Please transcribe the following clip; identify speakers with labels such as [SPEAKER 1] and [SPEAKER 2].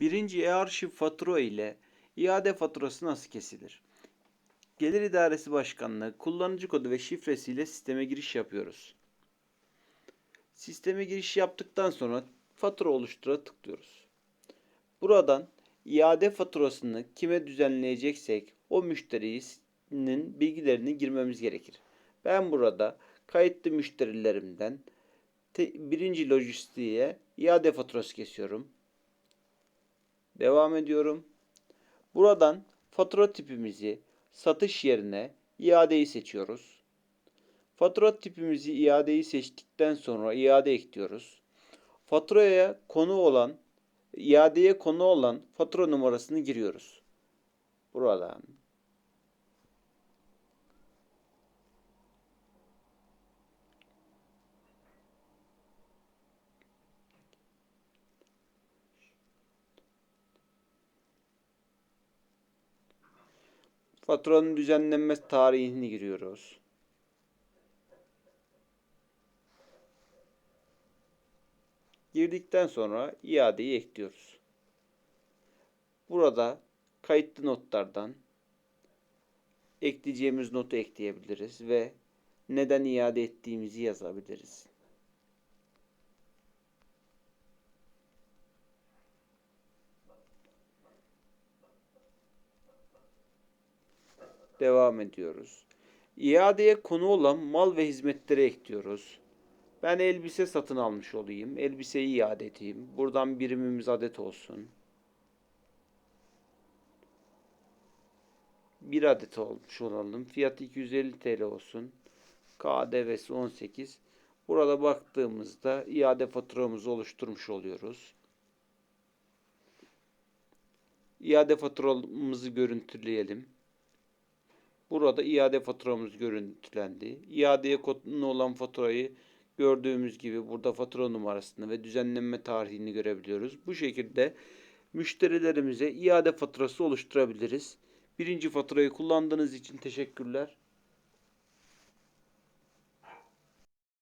[SPEAKER 1] Birinci e-arşiv fatura ile iade faturası nasıl kesilir? Gelir İdaresi Başkanlığı kullanıcı kodu ve şifresiyle sisteme giriş yapıyoruz. Sisteme giriş yaptıktan sonra fatura oluştura tıklıyoruz. Buradan iade faturasını kime düzenleyeceksek o müşterinin bilgilerini girmemiz gerekir. Ben burada kayıtlı müşterilerimden te- birinci lojistiğe iade faturası kesiyorum. Devam ediyorum. Buradan fatura tipimizi satış yerine iadeyi seçiyoruz. Fatura tipimizi iadeyi seçtikten sonra iade ekliyoruz. Faturaya konu olan, iadeye konu olan fatura numarasını giriyoruz. Buradan faturanın düzenlenme tarihini giriyoruz. Girdikten sonra iadeyi ekliyoruz. Burada kayıtlı notlardan ekleyeceğimiz notu ekleyebiliriz ve neden iade ettiğimizi yazabiliriz. Devam ediyoruz. İadeye konu olan mal ve hizmetleri ekliyoruz. Ben elbise satın almış olayım. Elbiseyi iade edeyim. Buradan birimimiz adet olsun. Bir adet olmuş olalım. Fiyatı 250 TL olsun. KDV'si 18. Burada baktığımızda iade faturamızı oluşturmuş oluyoruz. İade faturamızı görüntüleyelim. Burada iade faturamız görüntülendi. İadeye konu olan faturayı gördüğümüz gibi burada fatura numarasını ve düzenlenme tarihini görebiliyoruz. Bu şekilde müşterilerimize iade faturası oluşturabiliriz. Birinci faturayı kullandığınız için teşekkürler.